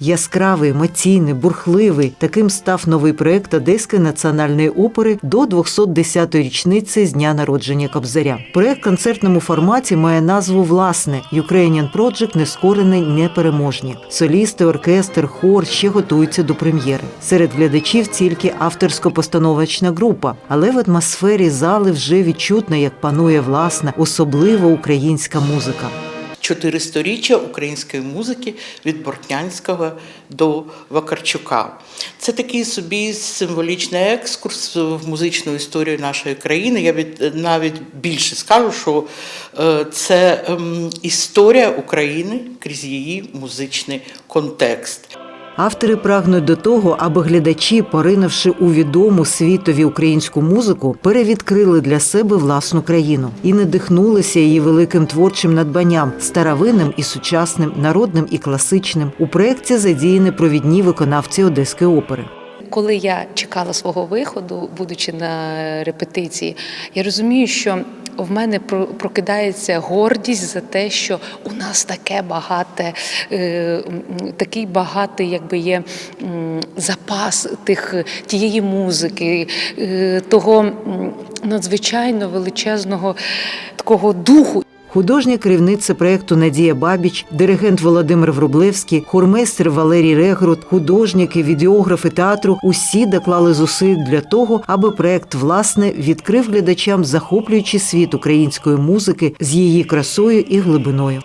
Яскравий, емоційний, бурхливий. Таким став новий проект Одеської національної опери до 210-ї річниці з дня народження Кобзаря. Проект концертному форматі має назву власне Ukrainian Project Нескорений непереможні. Солісти, оркестр, хор ще готуються до прем'єри. Серед глядачів тільки авторсько-постановочна група, але в атмосфері зали вже відчутно, як панує власна, особлива українська музика. Чотири сторіччя української музики від Бортнянського до Вакарчука. Це такий собі символічний екскурс в музичну історію нашої країни. Я від, навіть більше скажу, що е, це ем, історія України крізь її музичний контекст. Автори прагнуть до того, аби глядачі, поринувши у відому світові українську музику, перевідкрили для себе власну країну і надихнулися її великим творчим надбанням старовинним і сучасним, народним і класичним. У проєкті задіяні провідні виконавці Одеської опери. Коли я чекала свого виходу, будучи на репетиції, я розумію, що в мене про- прокидається гордість за те, що у нас таке багате, е, такий багатий, якби є запас тих тієї музики, е, того надзвичайно величезного такого духу. Художня керівниця проєкту Надія Бабіч, диригент Володимир Врублевський, хормейстер Валерій Регрут, художники, відеографи театру усі доклали зусиль для того, аби проєкт власне відкрив глядачам захоплюючий світ української музики з її красою і глибиною.